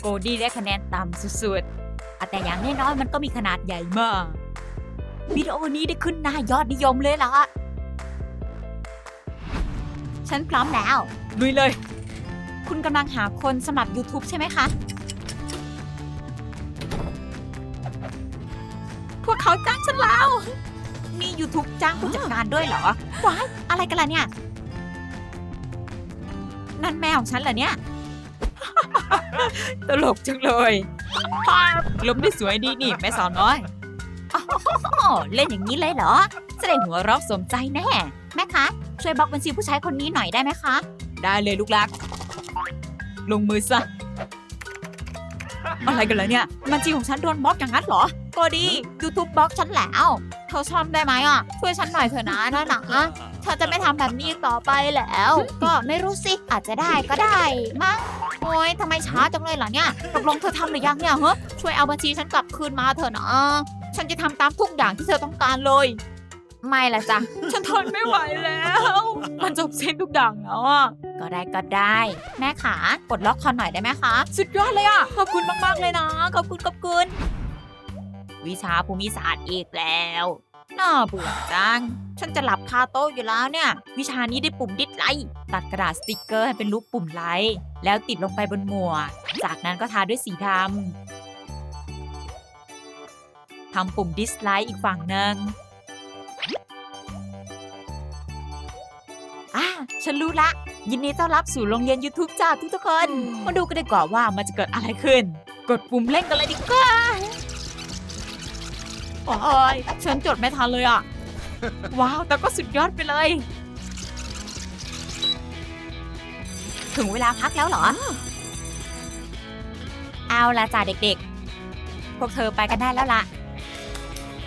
โกดี้ได้คะแนนต่ำสุดๆอะแต่อย่างน้อยๆมันก็มีขนาดใหญ่มากวิดีโอนี้ได้ขึ้นหน้ายอดนิยมเลยล่ะ ฉันพร้อมแล้ว ลุยเลย คุณกำลังหาคนสมัคร YouTube ใช่ไหมคะ พวกเขาจ้างฉันแล้ว มี YouTube จ้างผู้จัดการด้วยเหรอ ว้าย อะไรกันล่ะเนี่ย นั่นแม่ของฉันเหรอเนี่ย ตลกจังเลยลมได้สวยดีนี่แม่สาวน้อยอ๋อเล่นอย่างนี้เลยเหรอจะได้หัวเรอบสมใจแน่ แม่คะ ช่วยบล็อกบัญชีผู้ชายคนนี้หน่อยได้ไหมคะ ได้เลยลูกรัก ลงมือซะ อะไรกันเหรอเนี่ย บัญชีของฉันโดนบล็อกอย่างนั้นเหรอ ก็ดี YouTube บล็อกฉันแล้วเธอชอบได้ไหมอะ ช่วยฉันหน่อยเถอะนะนะนะเธอจะไม่ทำแบบนี้ต่อไปแล้ว ก็ไม่รู้สิ อาจจะได้ก็ได้มั้ง โอ๊ยทำไมช้าจังเลยล่ะเนี่ยตกลงเธอทำหรือยังเนี่ยเฮ้ช่วยเอาบัญชีฉันกลับคืนมาเถอะนะ ฉันจะทำตามทุกอย่างที่เธอต้องการเลย ไม่ละจ้ะ ฉันทนไม่ไหวแล้ว มันจบเส้นทุกอย่างแล้วอะ ก็ได้ก็ได้ แม่ขากดล็อกคอนหน่อยได้ไหมคะ สุดยอดเลยอะ ขอบคุณมากๆเลยนะ ขอบคุณขอบคุณ วิชาภูมิศาสตร์อีกแล้ว น่าเบื่อจัง ฉันจะหลับคาโต๊ะอยู่แล้วเนี่ย วิชานี้ได้ปุ่มดิสไลค์ตัดกระดาษสติกเกอร์ให้เป็นรูปปุ่มไลค์แล้วติดลงไปบนหมวก จากนั้นก็ทาด้วยสีดำทำปุ่มดิสไลค์อีกฝั่งหนึ่งอะฉันรู้ละ ยินดีต้อนรับสู่โรงเรียน YouTube จ้าทุกทุกๆคน มาดูกันดีกว่าว่ามันจะเกิดอะไรขึ้น กดปุ่มเล่นกันเลยดีกว่า โอ้ยฉันจดไม่ทันเลยอะ ว้าว แต่ก็สุดยอดไปเลย ถึงเวลาพักแล้วเหรอ เอาละจ้าเด็กๆ พวกเธอไปกันได้แล้วล่ะ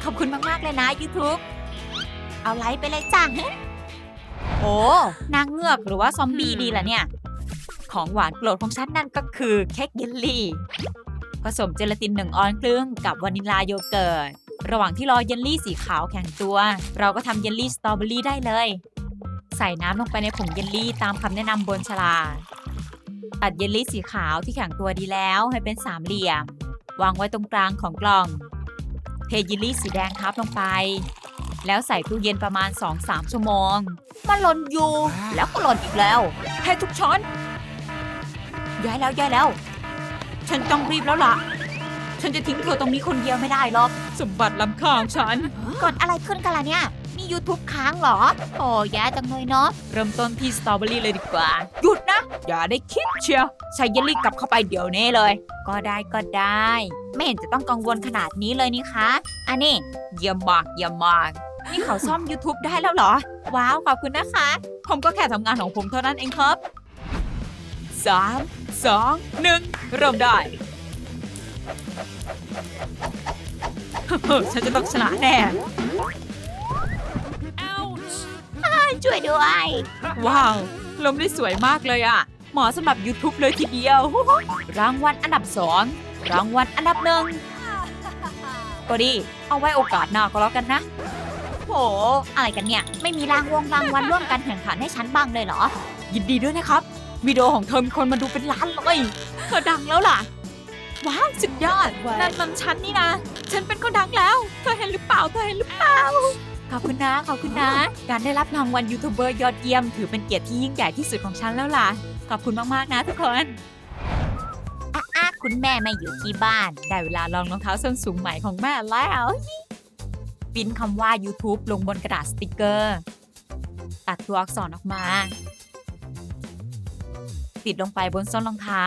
ขอบคุณมากๆเลยนะ YouTube เอาไลค์ไปเลยจ้าโอ้นางเงือกหรือว่าซอมบี้ดีล่ะเนี่ย ของหวานโปรดของฉันนั่นก็คือเค้กเยลลี่ ผสมเจลาตินหนึ่งออนซ์ครึ่งกับวานิลลาโยเกิร์ต ระหว่างที่รอเยลลี่สีขาวแข็งตัว เราก็ทำเยลลี่สตรอเบอรี่ได้เลย ใส่น้ำลงไปในผงเยลลี่ตามคำแนะนำบนฉลากตัดเยลลี่สีขาวที่แข็งตัวดีแล้วให้เป็นสามเหลี่ยม วางไว้ตรงกลางของกล่อง เทเยลลี่สีแดงทับลงไป แล้วใส่ตู้เย็นประมาณ 2-3 ชั่วโมง มันหล่นอยู่แล้วก็หล่นอีกแล้วให้ทุกช้อนย้ายแล้วย้ายแล้ว ฉันต้องรีบแล้วล่ะ ฉันจะทิ้งเธอตรงนี้คนเดียวไม่ได้หรอก สมบัติล้ำค่าของฉัน กดอะไรขึ้นกันล่ะเนี่ย มี YouTube ค้างเหรอ โอ้แย่จังเลยเนาะ เริ่มต้นที่สตรอเบอรี่เลยดีกว่า หยุดนะ อย่าได้คิดเชียวใส่เยลลี่กลับเข้าไปเดี๋ยวนี้เลย ก็ได้ก็ได้ ไม่เห็นจะต้องกังวลขนาดนี้เลยนี่คะอันนี้เยี่ยมมากเยี่ยมมากนี่เขาซ่อม YouTube ได้แล้วเหรอ ว้าวขอบคุณนะคะ ผมก็แค่ทำงานของผมเท่านั้นเองครับสามสองหนึ่งเริ่มได้ ฉันจะต้องชนะแน่ช่วยด้วย ว้าว ลมได้สวยมากเลยอะเหมาะสำหรับ YouTube เลยทีเดียว รางวัลอันดับสองรางวัลอันดับหนึ่งก็ดี เอาไว้โอกาสหน้าก็แล้วกันนะ โห อะไรกันเนี่ย ไม่มีรางวงรางวัลร่วมกันแข่งขันให้ฉันบ้างเลยเหรอ ยินดีด้วยนะครับวิดีโอของเธอมีคนมาดูเป็นล้านเลยเธอดังแล้วล่ะ ว้าวสุดยอด นั่นมันฉันนี่นะ ฉันเป็นคนดังแล้ว เธอเห็นหรือเปล่า เธอเห็นหรือเปล่า ขอบคุณนะ ขอบคุณนะ การได้รับรางวัลยูทูบเบอร์ยอดเยี่ยม ถือเป็นเกียรติที่ยิ่งใหญ่ที่สุดของฉันแล้วล่ะ ขอบคุณมาก ๆ นะทุกคนอะคุณแม่ไม่อยู่ที่บ้าน ได้เวลาลองรองเท้าส้นสูงใหม่ของแม่แล้วปริ้นคำว่า YouTube ลงบนกระดาษสติกเกอร์ ตัดตัวอักษรออกมา ติดลงไปบนส้นรองเท้า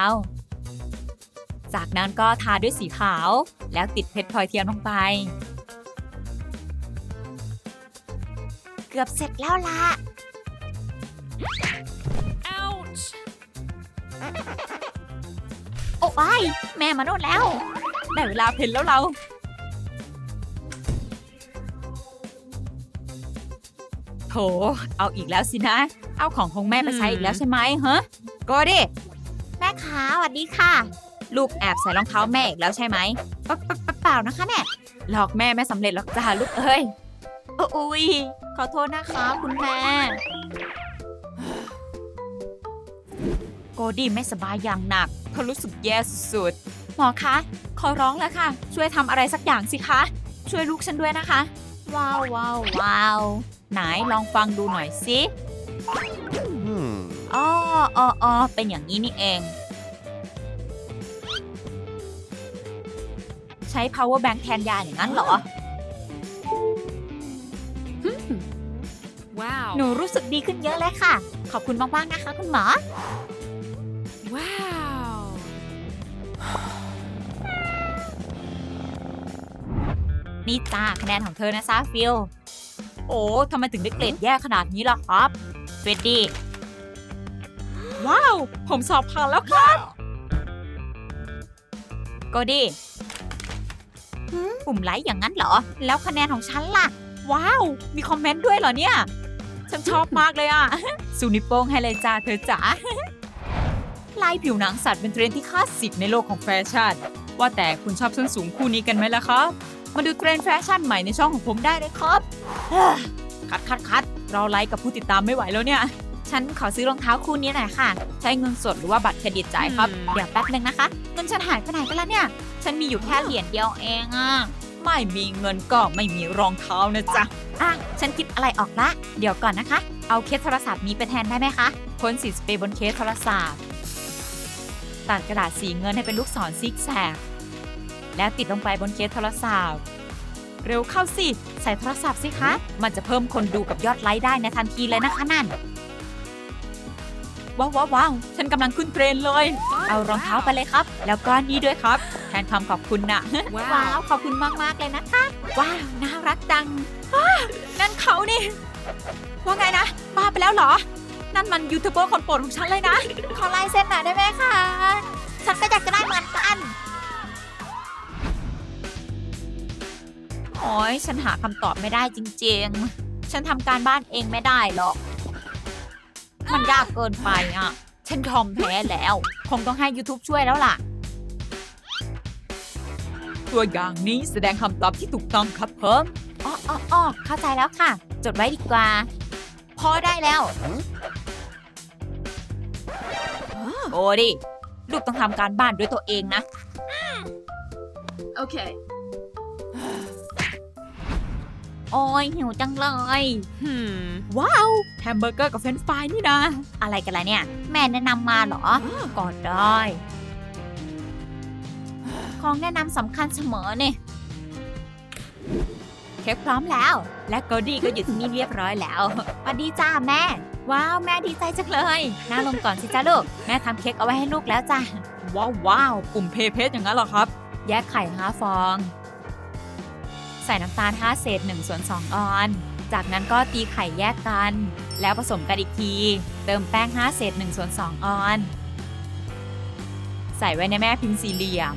จากนั้นก็ทาด้วยสีขาว แล้วติดเพชรพลอยเทียมลงไป เกือบเสร็จแล้วล่ะโอ้ยแม่มาโน่นแล้ว ได้เวลาเพ้นแล้วเรา โถ เอาอีกแล้วสินะ เอาของของแม่ไปใช้อีกแล้วใช่ไหมฮะก็ดิ แม่ขาสวัสดีค่ะ ลูกแอบใส่รองเท้าแม่อีกแล้วใช่ไหมเปล่าเปล่าเปล่านะคะแม่ หลอกแม่ไม่สำเร็จหรอกจ้าลูกเอ้ยอุ้ยขอโทษนะคะคุณแม่ โกดี้ไม่สบายอย่างหนักเขารู้สึกแย่สุดๆ หมอคะ ขอร้องแล้วค่ะ ช่วยทำอะไรสักอย่างสิคะ ช่วยลูกฉันด้วยนะคะ ว้าวว้าวว้าวไหนลองฟังดูหน่อยสิ Hmm. อ๋ออ๋ออ๋อเป็นอย่างนี้นี่เอง ช้ power bank แทนยาอย่างนั้นเหรอ Wow. หนูรู้สึกดีขึ้นเยอะเลยค่ะ ขอบคุณมากๆนะคะ คุณหมอ Wow. นี่จ้าคะแนนของเธอนะซาฟิล โอ้ทำไมถึงได้เกรดแย่ขนาดนี้ล่ะครับเฟรดดี้ ว้าว ผมสอบผ่านแล้วครับโกดี้ ปุ่มไลค์อย่างนั้นเหรอ แล้วคะแนนของฉันล่ะ ว้าว มีคอมเมนต์ด้วยเหรอเนี่ย ฉันชอบมากเลยอะสูนิวโป้งให้เลยจ้าเธอจ๋าลายผิวหนังสัตว์เป็นเทรนด์ที่คลาสสิกในโลกของแฟชั่น ว่าแต่คุณชอบส้นสูงคู่นี้กันไหมล่ะครับ มาดูเทรนด์แฟชั่นใหม่ในช่องของผมได้เลยครับ คัดคัดคัดเราไลค์กับผู้ติดตามไม่ไหวแล้วเนี่ย ฉันขอซื้อรองเท้าคู่นี้หน่อยค่ะ ใช้เงินสดหรือว่าบัตรเครดิตจ่ายครับอืมเดี๋ยวแป๊บนึงนะคะ เงินฉันหายไปไหนกันแล้วเนี่ย ฉันมีอยู่แค่เหรียญเดียวเองอะไม่มีเงินก็ไม่มีรองเท้านะจ๊ะ อะ ฉันคิดอะไรออกละ เดี๋ยวก่อนนะคะ เอาเคสโทรศัพท์นี้ไปแทนได้ไหมคะพ่นสีสเปรย์บนเคสโทรศัพท์ ตัดกระดาษสีเงินให้เป็นลูกศรซิกแซก แล้วติดลงไปบนเคสโทรศัพท์ เร็วเข้าสิ ใส่โทรศัพท์สิคะ มันจะเพิ่มคนดูกับยอดไลค์ได้ในทันทีเลยนะคะนั่น ว้าวว้าวว้าวฉันกำลังขึ้นเทรนด์เลย เอารองเท้าไปเลยครับ แล้วก็นี่ด้วยครับ แทนคำขอบคุณนะ Wow ว้าว ขอบคุณมากมากๆเลยนะคะ ว้าว น่ารักจังอ้านั่นเขานี่ ว่าไงนะบ้าไปแล้วเหรอ นั่นมันยูทูบเบอร์คนโปรดของฉันเลยนะ ขอลายเซ็นหน่อยได้ไหมคะ ฉันก็อยากจะได้เหมือนกันโอ้ยฉันหาคำตอบไม่ได้จริง ๆ ฉันทำการบ้านเองไม่ได้หรอก มันยากเกินไปอะ ฉันยอมแพ้แล้ว คงต้องให้ YouTube ช่วยแล้วล่ะ ตัวอย่างนี้แสดงคำตอบที่ถูกต้องครับเพิ่มอ๋ออ๋ออ๋อเข้าใจแล้วค่ะ จดไว้ดีกว่า พอได้แล้ว โอ้ดิ ลูกต้องทำการบ้านด้วยตัวเองนะ Okay. โอ้ยหิวจังเลย Hmm. ว้าว แฮมเบอร์เกอร์กับเฟรนช์ฟรายนี่นะ อะไรกันล่ะเนี่ย แม่แนะนำมาเหรอ ก่อนได้ ของแนะนำสำคัญเสมอเนี่ยเค้กพร้อมแล้ว และโกดี้ก็อยู่ที่นี่เรียบร้อยแล้วสวัสดีจ้าแม่ ว้าว แม่ดีใจจังเลยนั่งลงก่อนสิจ้าลูก แม่ทำเค้กเอาไว้ให้ลูกแล้วจ้าว้าวว้าวปุ่มเพย์เพสอย่างนั้นเหรอครับ แยกไข่ห้าฟอง ใส่น้ำตาล 5 เศษ1ส่วน2ออน จากนั้นก็ตีไข่แยกกัน แล้วผสมกันอีกที เติมแป้ง 5 เศษ1ส่วน2ออน ใส่ไว้ในแม่พิมพ์สี่เหลี่ยม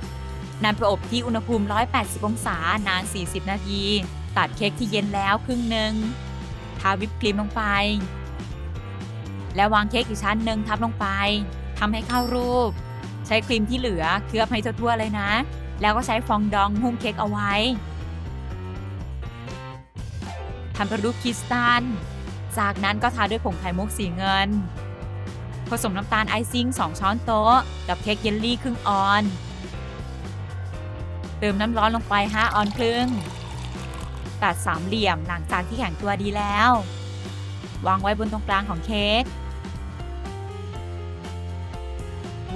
นำไปอบที่อุณหภูมิ 180 องศานาน 40 นาที ตัดเค้กที่เย็นแล้วครึ่งหนึ่งทาวิปครีมลงไป แล้ววางเค้กอีกชั้นหนึ่งทับลงไปทำให้เข้ารูป ใช้ครีมที่เหลือเคลือบให้ทั่วๆเลยนะ แล้วก็ใช้ฟองดองหุ้มเค้กเอาไว้ ทำเป็นรูปคริสตัล จากนั้นก็ทาด้วยผงไข่มุกสีเงิน ผสมน้ำตาลไอซิ่ง 2 ช้อนโต๊ะ กับเค้กเยลลี่ครึ่งออน เติมน้ำร้อนลงไป 5 ออนครึ่ง ตัดสามเหลี่ยมหลังจากที่แข็งตัวดีแล้ว วางไว้บนตรงกลางของเค้ก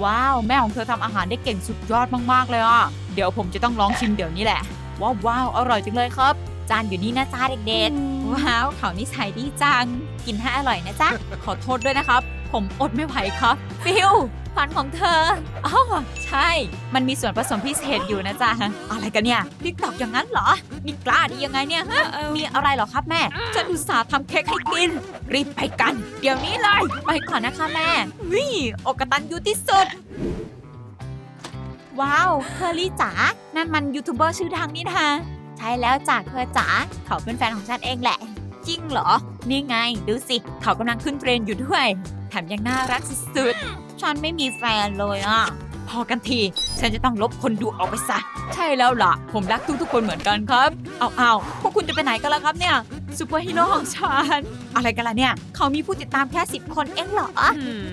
ว้าว แม่ของเธอทำอาหารได้เก่งสุดยอดมากๆเลยอะ เดี๋ยวผมจะต้องลองชิมเดี๋ยวนี้แหละว้าวว้าวอร่อยจังเลยครับ จานอยู่นี่นะจ้าเด็กๆ ว้าว เขานิสัยดีจัง กินให้อร่อยนะจ๊ะ ขอโทษด้วยนะครับ ผมอดไม่ไหวครับ ฟิลฟันของเธออ๋อใช่ มันมีส่วนผสมพิเศษอยู่นะจ๊ะ อะไรกันเนี่ยนี่ตอบอย่างนั้นเหรอ นี่กล้าดียังไงเนี่ยฮะมีอะไรเหรอครับแม่ ฉันอุตส่าห์ทำเค้กให้กิน รีบไปกัน เดี๋ยวนี้เลย ไปก่อนนะคะแม่วิอกกตันยูที่สุด ว้าว เคอรี่จ๋า นั่นมันยูทูบเบอร์ชื่อดังนี่นะ ใช่แล้วจ้ะเคอจ๋าเขาเป็นแฟนของฉันเองแหละ จริงเหรอ นี่ไง ดูสิ เขากำลังขึ้นเทรนด์อยู่ด้วย แถมยังน่ารักสุดๆ ฉันไม่มีแฟนเลยอะ พอกันที ฉันจะต้องลบคนดูออกไปซะ ใช่แล้วล่ะ ผมรักทุกๆคนเหมือนกันครับ เอาเอาพวกคุณจะไปไหนกันล่ะครับเนี่ยซูเปอร์ฮีโร่ของฉัน อะไรกันล่ะเนี่ย เขามีผู้ติดตามแค่สิบคนเองเหรอ Hmm.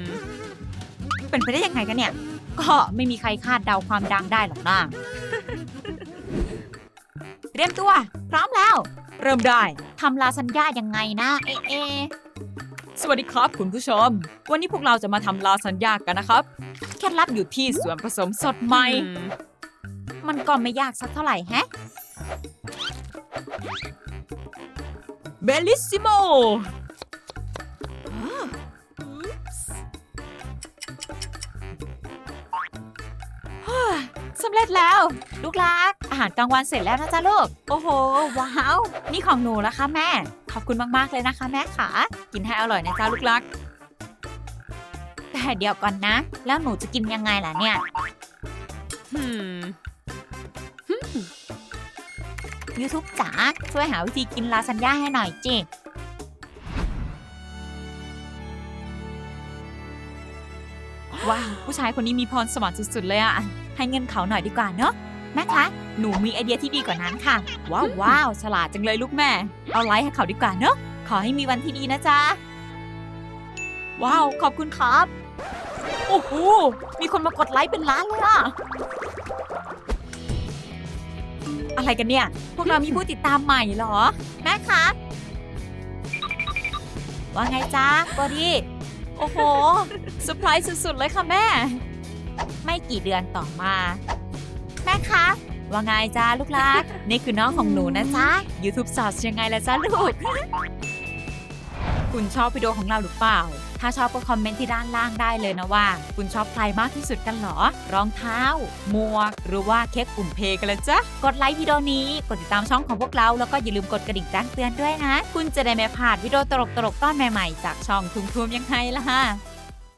เป็นไปได้ยังไงกันเนี่ย ก็ไม่มีใครคาดเดาความดังได้หรอกนะ เตรียมตัว พร้อมแล้ว เริ่มได้ทำลาซานญ่ายังไงนะ เอเอสวัสดีครับคุณผู้ชม วันนี้พวกเราจะมาทำลาซานญ่ากันนะครับ เคล็ดลับอยู่ที่ส่วนผสมสดใหม่ มันก็ไม่ยากสักเท่าไหร่แฮะเบลิสซิโม สำเร็จแล้ว ลูกรัก อาหารกลางวันเสร็จแล้วนะจ๊ะลูก โอ้โห ว้าว นี่ของหนูแล้วค่ะแม่ ขอบคุณมากๆเลยนะคะแม่ขากินให้อร่อยนะจ๊ะลูกรัก แต่เดี๋ยวก่อนนะ แล้วหนูจะกินยังไงล่ะเนี่ยยูทูบจ๋าช่วยหาวิธีกินลาซานญ่าให้หน่อยจิ ว้าวผู้ชายคนนี้มีพรสวรรค์สุดๆเลยอะให้เงินเขาหน่อยดีกว่าเนาะแม่คะหนูมีไอเดียที่ดีกว่านั้นค่ะ ว้าวว้าวฉลาดจังเลยลูกแม่ เอาไลค์ให้เขาดีกว่าเนาะขอให้มีวันที่ดีนะจ๊ะว้าวขอบคุณครับโอ้โหมีคนมากดไลค์เป็นล้านเลยอะอะไรกันเนี่ย พวกเรามีผู้ติดตามใหม่เหรอ แม่คะว่าไงจ๊ะโบดี้ โอ้โหเซอร์ไพรส์สุด ๆ เลยค่ะแม่ ไม่กี่เดือนต่อมา แม่คะ ว่าไงจ้าลูกรัก นี่คือน้องของหนูนะจ๊ะ YouTube สอนยังไงล่ะจ้าลูก คุณชอบวิดีโอของเราหรือเปล่า ถ้าชอบก็คอมเมนต์ที่ด้านล่างได้เลยนะว่า คุณชอบใครมากที่สุดกันเหรอ รองเท้า หมวก หรือว่าเค้กอุ่นเพกันละจ๊ะกดไลค์วิดีโอนี้ กดติดตามช่องของพวกเรา แล้วก็อย่าลืมกดกระดิ่งแจ้งเตือนด้วยนะ คุณจะได้ไม่พลาดวิดีโอตลกๆต้อนใหม่ๆ จากช่องทุ่มๆยังไงล่ะ